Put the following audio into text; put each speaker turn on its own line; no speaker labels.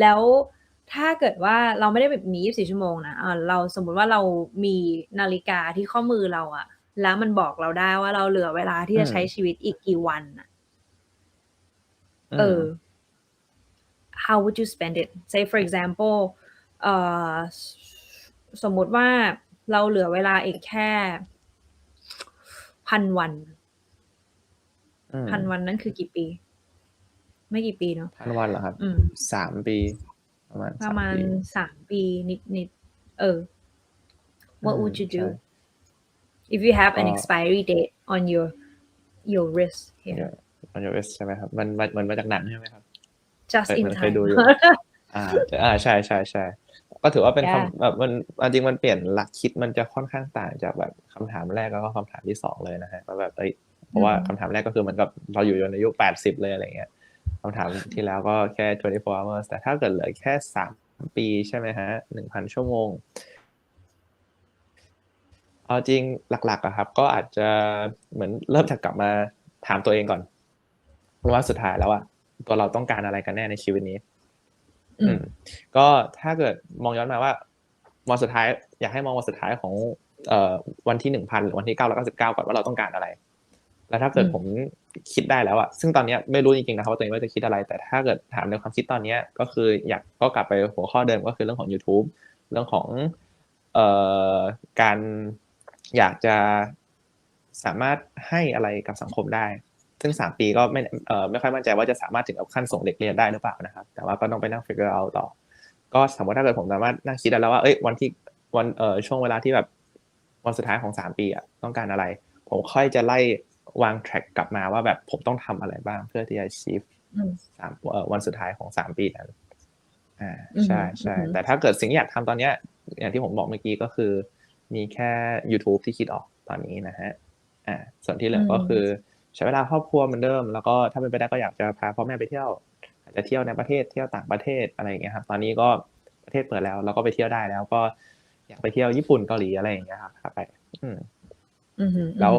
แล้วถ้าเกิดว่าเราไม่ได้แบบมี 24 ชั่วโมงนะอ่าเราสมมุติว่าเรามีนาฬิกาที่ข้อมือเราอะแล้วมันบอกเราได้ว่าเราเหลือเวลาที่
อื
จะ
ม
ใช้ชีวิตอีกกี่วันน่ะ
อื
เอ
ม
อ how would you spend it say for example เอ่อสสมมุติว่าเราเหลือเวลาอีกแค่1,000วัน
อืม
1,000วันนั่นคือกี่ปี ไม่กี่ปีเนาะ
1,000วันเหรอครับ
อืม
3ปี ประมาณ
ประ
3
มาณ
ปี
3ปีนิดๆเออ
อื
what
ม
would you
ใช่
do if you have
ก็
an expiry date on your your wrist
เดี๋
here
ยว on your wrist ใช่ไหมครับมันมันเหมือนมาจากหนังใช่ไหมครับ
just
เคย
in
เหมือนเคย
time
ดูอยู่อาอาใช่ๆๆก็ถือว่าเป็น
yeah
คำแบบมันเอาจริงมันเปลี่ยนหลักคิดมันจะค่อนข้างต่างจากแบบคำถามแรกแล้วก็คำถามที่2เลยนะครับว่าแบบเฮ้ยเพ
อื
ราะ
อ
ว่า
ฮึ
คำถามแรกก็คือเหมือนกับเราอยู่จนอายุ80เลยอะไรอย่างเงี้ย คำถามที่แล้วก็แค่ 24 hours แต่ถ้าเกิดเหลือแค่3ปีใช่ไหมครับ1,000ชั่วโมง เอาจริงหลักๆอะครับ ก็อาจจะเหมือนเริ่มจากกลับมาถามตัวเองก่อนว่าสุดท้ายแล้วอะตัวเราต้องการอะไรกันแน่ในชีวิตนี้
อื
อื
ม
มก็ถ้าเกิดมองย้อนมาว่าวันสุดท้าย อยากให้มองวันสุดท้ายของเอ่อวันที่1,000หรือวันที่999ก่อนว่าเราต้องการอะไร แล้วถ้าเกิ
อื
ด
ม
ผมคิดได้แล้วอะซึ่งตอนเนี้ยไม่รู้จริงๆนะครับว่าตัวเองว่าจะคิดอะไร แต่ถ้าเกิดถามในความคิดตอนเนี้ยก็คืออยากก็กลับไปหัวข้อเดิมก็คือเรื่องของยูทูบเรื่องของเอ่อการอยากจะสามารถให้อะไรกับสังคมได้ ซึ่ง3ปีก็ไม่เอ่อไม่ค่อยมั่นใจว่าจะสามารถถึงกับขั้นส่งเด็กเรียนได้หรือเปล่านะครับ แต่ว่าก็ต้องไปนั่ง figure out ต่อ ก็สมมุติถ้าเกิดผมสามารถนั่งคิดได้แล้วว่าเฮ้ยวันที่วันเอ่อช่วงเวลาที่แบบวันสุดท้ายของ3ปีอะต้องการอะไร ผมค่อยจะไล่ วาง track กลับมาว่าแบบผมต้องทำอะไรบ้างเพื่อที่จะ achieve
อืม
สามเอ่อวันสุดท้ายของ3ปีนั้นอา
อือ
ใฮึช่
อือฮึ
ๆแต่ถ้าเกิดสิ่งที่อยากทำตอนเนี้ย อย่างที่ผมบอกเมื่อกี้ก็คือ มีแค่ยูทูบที่คิดออกตอนนี้นะครับอาส่วนที่เหลื
อื
อก็คื
ม
อใช้เวลาครอบครัวเหมือนเดิม แล้วก็ถ้าเป็นไปได้ก็อยากจะพาพ่อแม่ไปเที่ยวอาจจะเที่ยวในประเทศเที่ยวต่างประเทศอะไรอย่างเงี้ยครับ ตอนนี้ก็ประเทศเปิดแล้วเราก็ไปเที่ยวได้แล้วก็อยากไปเที่ยวญี่ปุ่นเกาหลีอะไรอย่างเงี้ยครับพาไป อืม
อือฮึ
แล้ว